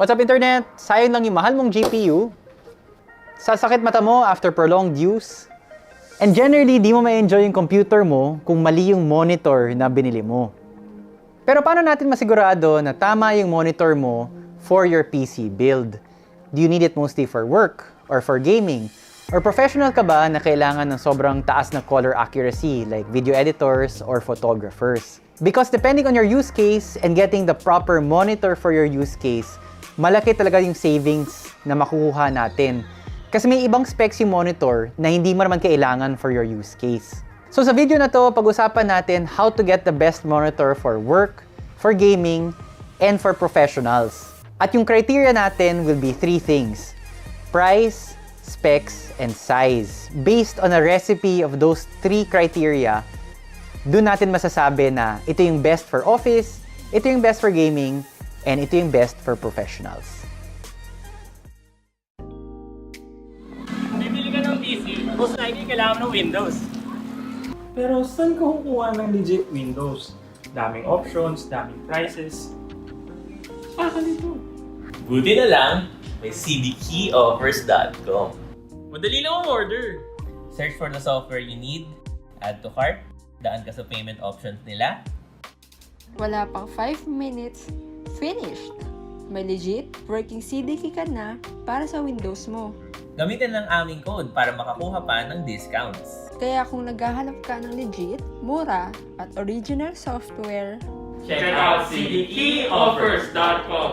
What's up internet? Sayang lang yung mahal mong GPU. Sasakit mata mo after prolonged use. And generally, di mo ma-enjoy yung computer mo kung mali yung monitor na binili mo. Pero paano natin masigurado na tama yung monitor mo for your PC build? Do you need it mostly for work or for gaming? Or professional ka ba na kailangan ng sobrang taas na color accuracy like video editors or photographers? Because depending on your use case and getting the proper monitor for your use case, malaki talaga yung savings na makukuha natin. Kasi may ibang specs yung monitor na hindi mo naman kailangan for your use case. So sa video na to, pag-usapan natin how to get the best monitor for work, for gaming, and for professionals. At yung criteria natin will be three things. Price, specs, and size. Based on a recipe of those three criteria, doon natin masasabi na ito yung best for office, ito yung best for gaming, and ito yung best for professionals. Bibili ka ng PC, most likely kailangan mo ng Windows. Pero saan ka kukuha ng legit Windows? Daming options, daming prices. Baka nito. Buti na lang, may cdkeyoffers.com. Madali lang ang order. Search for the software you need, add to cart, daan ka sa payment options nila, Wala pang 5 minutes, finished! May legit working CDK ka na para sa Windows mo. gamitin ang aming code para makakuha pa ng discounts. Kaya kung naghahanap ka ng legit, mura, at original software, Check out cdkeyoffers.com.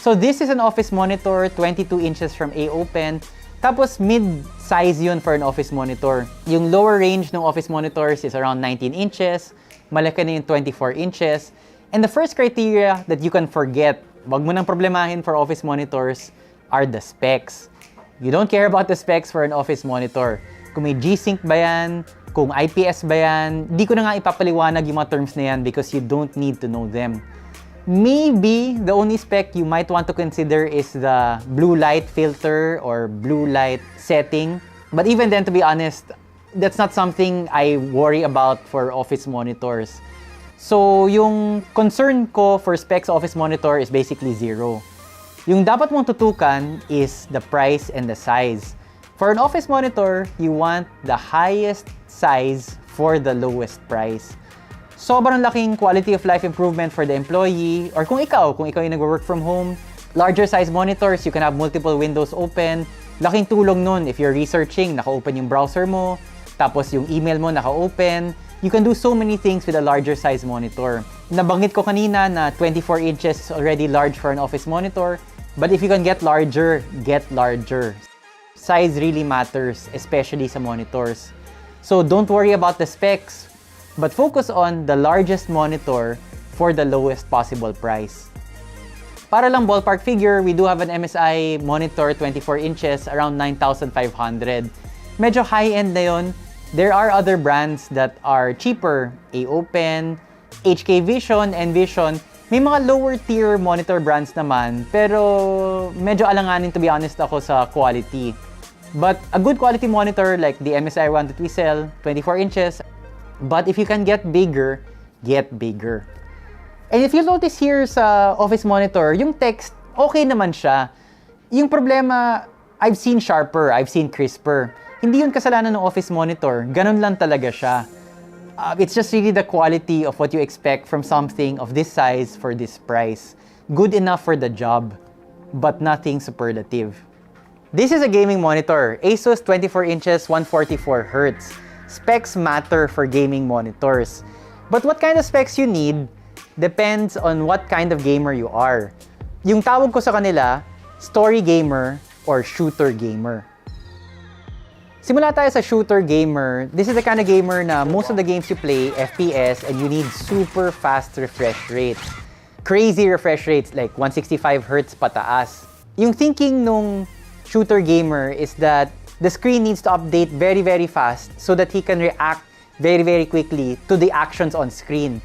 So this is an office monitor, 22 inches from A-Open. Tapos mid-size yun for an office monitor. Yung lower range ng office monitors is around 19 inches. Malaki na yung 24 inches. And the first criteria that you can forget, wag mo nang problemahin for office monitors, are the specs. You don't care about the specs for an office monitor. Kung may G-Sync ba yan, kung IPS ba yan, di ko na nga ipapaliwanag yung mga terms na yan because you don't need to know them. Maybe the only spec you might want to consider is the blue light filter or blue light setting. But even then, to be honest, that's not something I worry about for office monitors. So, yung concern ko for specs office monitor is basically zero. Yung dapat mong tutukan is the price and the size. For an office monitor, you want the highest size for the lowest price. Sobrang laking quality of life improvement for the employee or kung ikaw, kung ikaw yung nag-work from home, larger size monitors, you can have multiple windows open. Laking tulong nun if you're researching, naka-open yung browser mo, tapos yung email mo naka-open. You can do so many things with a larger size monitor. Nabanggit ko kanina na 24 inches is already large for an office monitor, but if you can get larger, get larger. Size really matters, especially sa monitors. So don't worry about the specs, but focus on the largest monitor for the lowest possible price. Para lang ballpark figure, we do have an MSI monitor 24 inches around 9,500. Medyo high-end na yon. There are other brands that are cheaper. A-Open, HK Vision, Envision. May mga lower tier monitor brands naman, pero medyo alanganin to be honest ako sa quality. But a good quality monitor like the MSI one that we sell, 24 inches. But if you can get bigger, get bigger. And if you notice here sa office monitor, yung text, okay naman siya. Yung problema, I've seen sharper, I've seen crisper. Hindi yun kasalanan ng office monitor. Ganun lang talaga siya. Uh, it's just really the quality of what you expect from something of this size for this price. Good enough for the job, but nothing superlative. This is a gaming monitor, Asus 24 inches 144 Hz. Specs matter for gaming monitors. But what kind of specs you need depends on what kind of gamer you are. Yung tawag ko sa kanila, story gamer or shooter gamer. Simula tayo sa shooter gamer. This is the kind of gamer na most of the games you play, FPS, and you need super fast refresh rates. Crazy refresh rates like 165 Hz pataas. Yung thinking nung shooter gamer is that the screen needs to update very, very fast so that he can react very, very quickly to the actions on screen.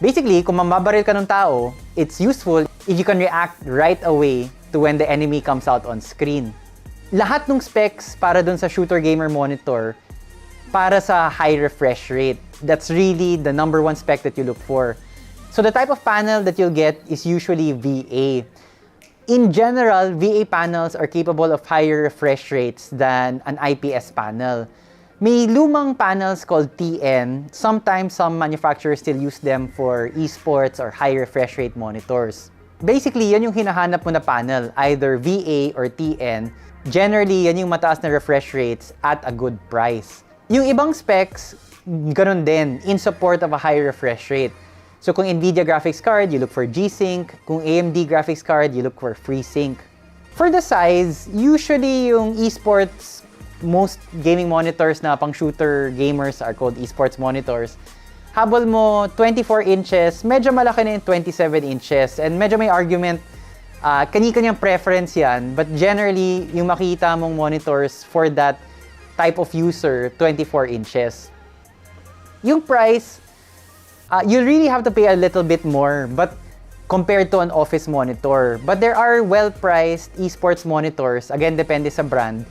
Basically, kung mamabaril ka ng tao, it's useful if you can react right away to when the enemy comes out on screen. Lahat ng specs para dun sa shooter gamer monitor para sa high refresh rate. That's really the number one spec that you look for. So the type of panel that you'll get is usually VA. In general, VA panels are capable of higher refresh rates than an IPS panel. May lumang panels called TN. Sometimes some manufacturers still use them for esports or high refresh rate monitors. Basically, yan yung hinahanap mo na panel, either VA or TN. Generally, yan yung mataas na refresh rates at a good price. Yung ibang specs, ganun din, in support of a high refresh rate. So kung NVIDIA graphics card, you look for G-Sync. Kung AMD graphics card, you look for FreeSync. For the size, usually yung esports, most gaming monitors na pang shooter gamers are called esports monitors. Habol mo 24 inches, medyo malaki na yung 27 inches. And medyo may argument, uh, kani-kanyang preference yan. But generally, yung makita mong monitors for that type of user, 24 inches. Yung price, uh, you really have to pay a little bit more, but compared to an office monitor. But there are well-priced esports monitors, again, depende sa brand,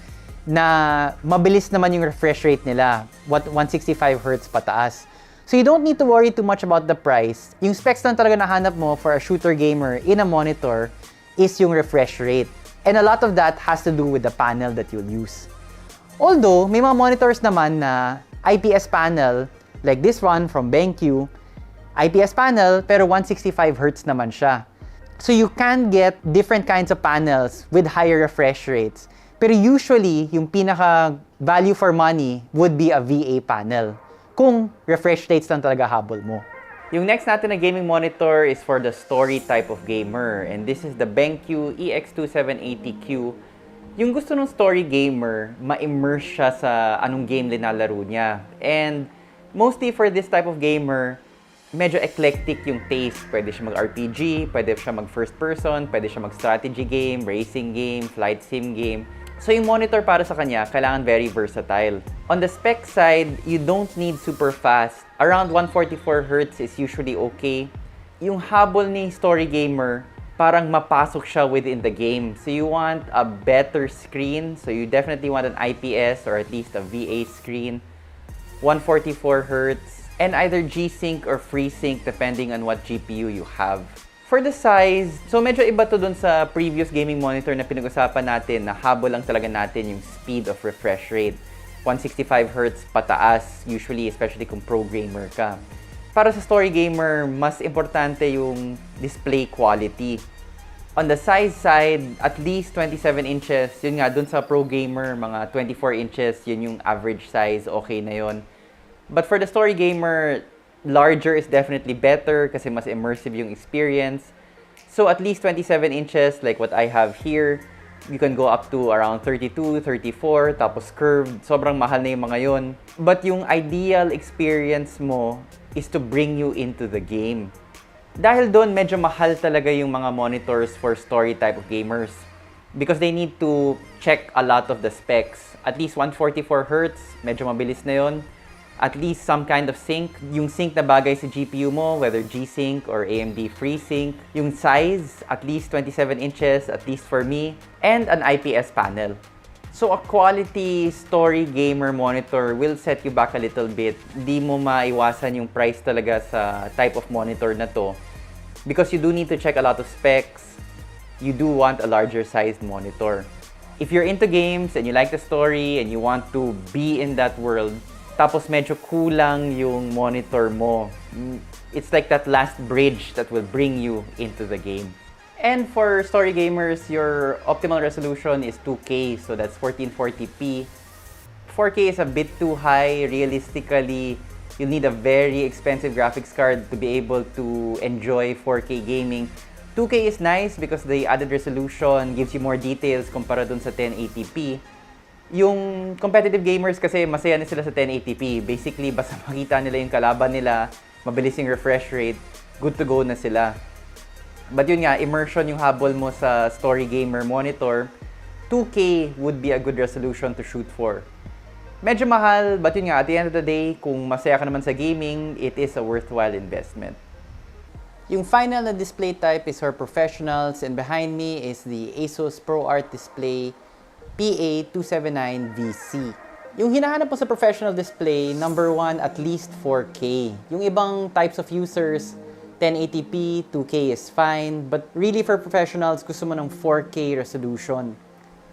na mabilis naman yung refresh rate nila, what 165 Hz pataas. So you don't need to worry too much about the price. Yung specs lang talaga nahanap mo for a shooter gamer in a monitor is yung refresh rate. And a lot of that has to do with the panel that you'll use. Although, may mga monitors naman na IPS panel, like this one from BenQ, IPS panel, pero 165 Hz naman siya. So you can get different kinds of panels with higher refresh rates. Pero usually, yung pinaka value for money would be a VA panel. Kung refresh rates lang talaga habol mo. Yung next natin na gaming monitor is for the story type of gamer. And this is the BenQ E EX2780Q. Yung gusto ng story gamer, ma-immerse siya sa anong game linalaro niya. And mostly for this type of gamer, medyo eclectic yung taste. Pwede siya mag-RPG, pwede siya mag-first person, pwede siya mag-strategy game, racing game, flight sim game. So yung monitor para sa kanya, kailangan very versatile. On the spec side, you don't need super fast. Around 144 Hz is usually okay. Yung habol ni story gamer, parang mapasok siya within the game. So you want a better screen. So you definitely want an IPS or at least a VA screen. 144 Hz, and either G-Sync or FreeSync depending on what GPU you have. For the size, so medyo iba to dun sa previous gaming monitor na pinag-usapan natin na habol lang talaga natin yung speed of refresh rate. 165 Hz pataas, usually especially kung pro gamer ka. Para sa story gamer, mas importante yung display quality. On the size side, at least 27 inches. Yun nga, dun sa pro gamer, mga 24 inches, yun yung average size, okay na yun. But for the story gamer, larger is definitely better kasi mas immersive yung experience. So at least 27 inches, like what I have here, you can go up to around 32, 34, tapos curved. Sobrang mahal na yung mga yun. But yung ideal experience mo is to bring you into the game. Dahil doon, medyo mahal talaga yung mga monitors for story type of gamers. Because they need to check a lot of the specs. At least 144 Hz, medyo mabilis na yon. At least some kind of sync. Yung sync na bagay sa GPU mo, whether G-Sync or AMD FreeSync. Yung size, at least 27 inches, at least for me. And an IPS panel. So a quality story gamer monitor will set you back a little bit. Di mo maiwasan yung price talaga sa type of monitor na to. Because you do need to check a lot of specs. You do want a larger sized monitor. If you're into games and you like the story and you want to be in that world, tapos medyo kulang yung monitor mo, it's like that last bridge that will bring you into the game. And for story gamers, your optimal resolution is 2K, so that's 1440p. 4K is a bit too high. Realistically, you'll need a very expensive graphics card to be able to enjoy 4K gaming. 2K is nice because the added resolution gives you more details kumpara dun sa 1080p. Yung competitive gamers kasi masaya na sila sa 1080p. Basically, basta makita nila yung kalaban nila, mabilis yung refresh rate, good to go na sila. But yun nga, immersion yung habol mo sa story gamer monitor, 2K would be a good resolution to shoot for. Medyo mahal, but yun nga, at the end of the day, kung masaya ka naman sa gaming, it is a worthwhile investment. Yung final na display type is for professionals and behind me is the ASUS ProArt Display PA279VC. Yung hinahanap po sa professional display, number one, at least 4K. Yung ibang types of users, 1080p, 2K is fine, but really for professionals, gusto mo ng 4K resolution.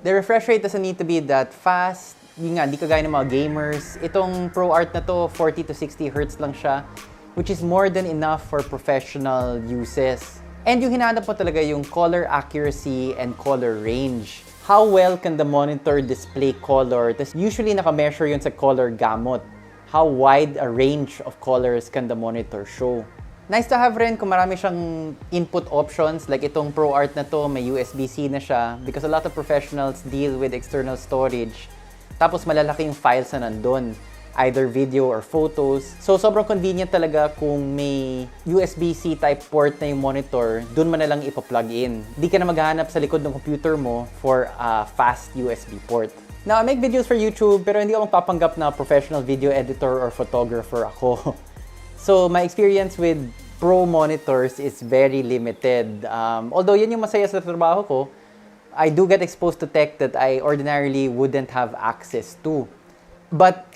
The refresh rate doesn't need to be that fast. Yun nga, di kagaya ng mga gamers. Itong ProArt na to, 40 to 60 Hz lang siya, which is more than enough for professional uses. And yung hinahanap mo talaga yung color accuracy and color range. How well can the monitor display color? Tapos usually naka-measure yun sa color gamut. How wide a range of colors can the monitor show? Nice to have rin kung marami siyang input options. Like itong ProArt na to, may USB-C na siya. Because a lot of professionals deal with external storage. Tapos malalaki yung files na nandun. Either video or photos. So sobrang convenient talaga kung may USB-C type port na yung monitor, dun mo na lang ipa-plug in. Di ka na maghahanap sa likod ng computer mo for a fast USB port. Now, I make videos for YouTube pero hindi ako magpapanggap na professional video editor or photographer ako. So, my experience with pro monitors is very limited. Um, although yun yung masaya sa trabaho ko, I do get exposed to tech that I ordinarily wouldn't have access to. But,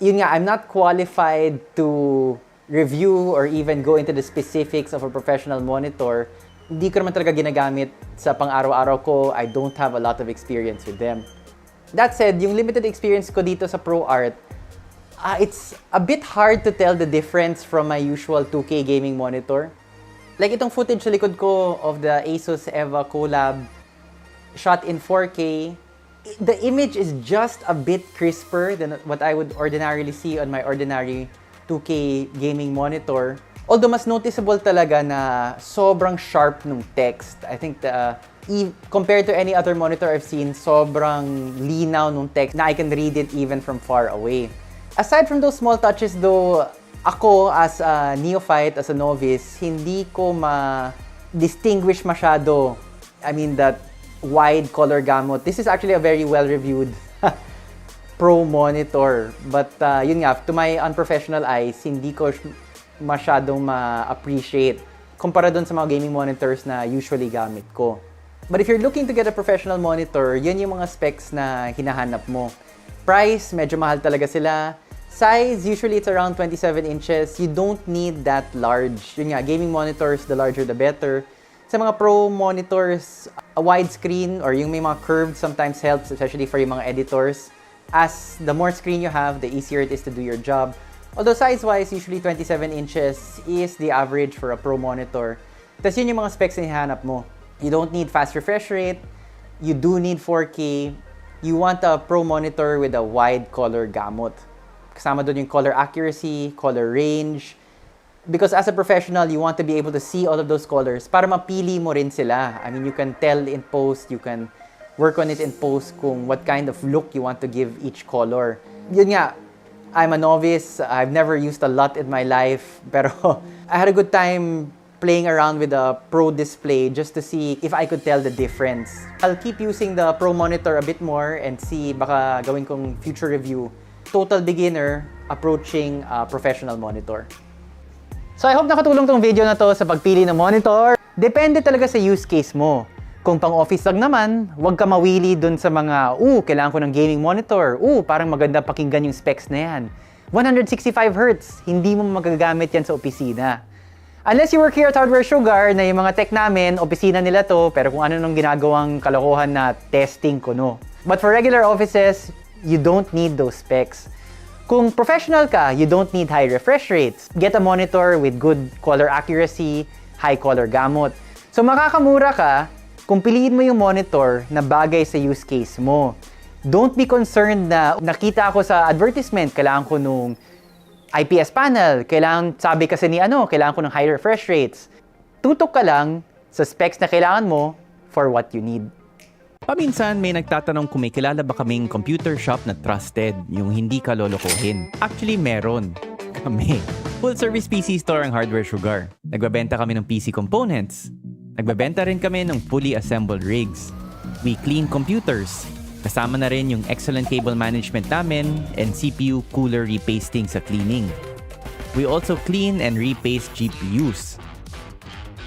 yun nga, I'm not qualified to review or even go into the specifics of a professional monitor. Hindi ko naman talaga ginagamit sa pang-araw-araw ko. I don't have a lot of experience with them. That said, yung limited experience ko dito sa ProArt, Ah, it's a bit hard to tell the difference from my usual 2K gaming monitor. Like itong footage sa likod ko of the Asus Eva collab shot in 4K, the image is just a bit crisper than what I would ordinarily see on my ordinary 2K gaming monitor. Although mas noticeable talaga na sobrang sharp nung text. I think the e- compared to any other monitor I've seen, sobrang linaw nung text na I can read it even from far away. Aside from those small touches though, ako as a neophyte, as a novice, hindi ko ma-distinguish masyado. I mean, that wide color gamut. This is actually a very well-reviewed pro monitor. But uh, yun nga, to my unprofessional eyes, hindi ko masyadong ma-appreciate kumpara dun sa mga gaming monitors na usually gamit ko. But if you're looking to get a professional monitor, yun yung mga specs na hinahanap mo. Price, medyo mahal talaga sila. Size, usually it's around 27 inches. You don't need that large. Yun nga, gaming monitors, the larger the better. Sa mga pro monitors, a wide screen or yung may mga curved sometimes helps, especially for yung mga editors. As the more screen you have, the easier it is to do your job. Although size-wise, usually 27 inches is the average for a pro monitor. Tapos yun yung mga specs na hihanap mo. You don't need fast refresh rate. You do need 4K. You want a pro monitor with a wide color gamut. Kasama doon yung color accuracy, color range. Because as a professional, you want to be able to see all of those colors para mapili mo rin sila. I mean, you can tell in post, you can work on it in post kung what kind of look you want to give each color. Yun nga, I'm a novice. I've never used a lot in my life. Pero I had a good time playing around with the Pro display just to see if I could tell the difference. I'll keep using the Pro monitor a bit more and see baka gawin kong future review. Total beginner approaching a professional monitor. So I hope nakatulong tong video na to sa pagpili ng monitor. Depende talaga sa use case mo. Kung pang office lang naman, huwag ka mawili dun sa mga, uh, kailangan ko ng gaming monitor. Uh, parang maganda pakinggan yung specs na yan. 165 Hz, hindi mo magagamit yan sa opisina. Unless you work here at Hardware Sugar, na yung mga tech namin, opisina nila to, pero kung ano nung ginagawang kalokohan na testing ko, no. But for regular offices, you don't need those specs. Kung professional ka, you don't need high refresh rates. Get a monitor with good color accuracy, high color gamut. So makakamura ka kung piliin mo yung monitor na bagay sa use case mo. Don't be concerned na nakita ako sa advertisement, kailangan ko nung IPS panel, kailangan, sabi kasi ni ano, kailangan ko ng high refresh rates. Tutok ka lang sa specs na kailangan mo for what you need. Paminsan may nagtatanong kung may kilala ba kaming computer shop na trusted, yung hindi ka lolokohin. Actually, meron. Kami. Full service PC store ang Hardware Sugar. Nagbabenta kami ng PC components. Nagbabenta rin kami ng fully assembled rigs. We clean computers. Kasama na rin yung excellent cable management namin and CPU cooler repasting sa cleaning. We also clean and repaste GPUs.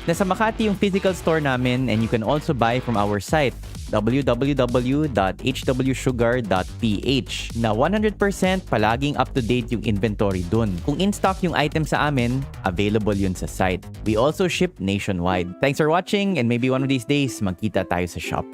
Nasa Makati yung physical store namin and you can also buy from our site www.hwsugar.ph na 100% palaging up-to-date yung inventory dun. Kung in-stock yung item sa amin, available yun sa site. We also ship nationwide. Thanks for watching and maybe one of these days, magkita tayo sa shop.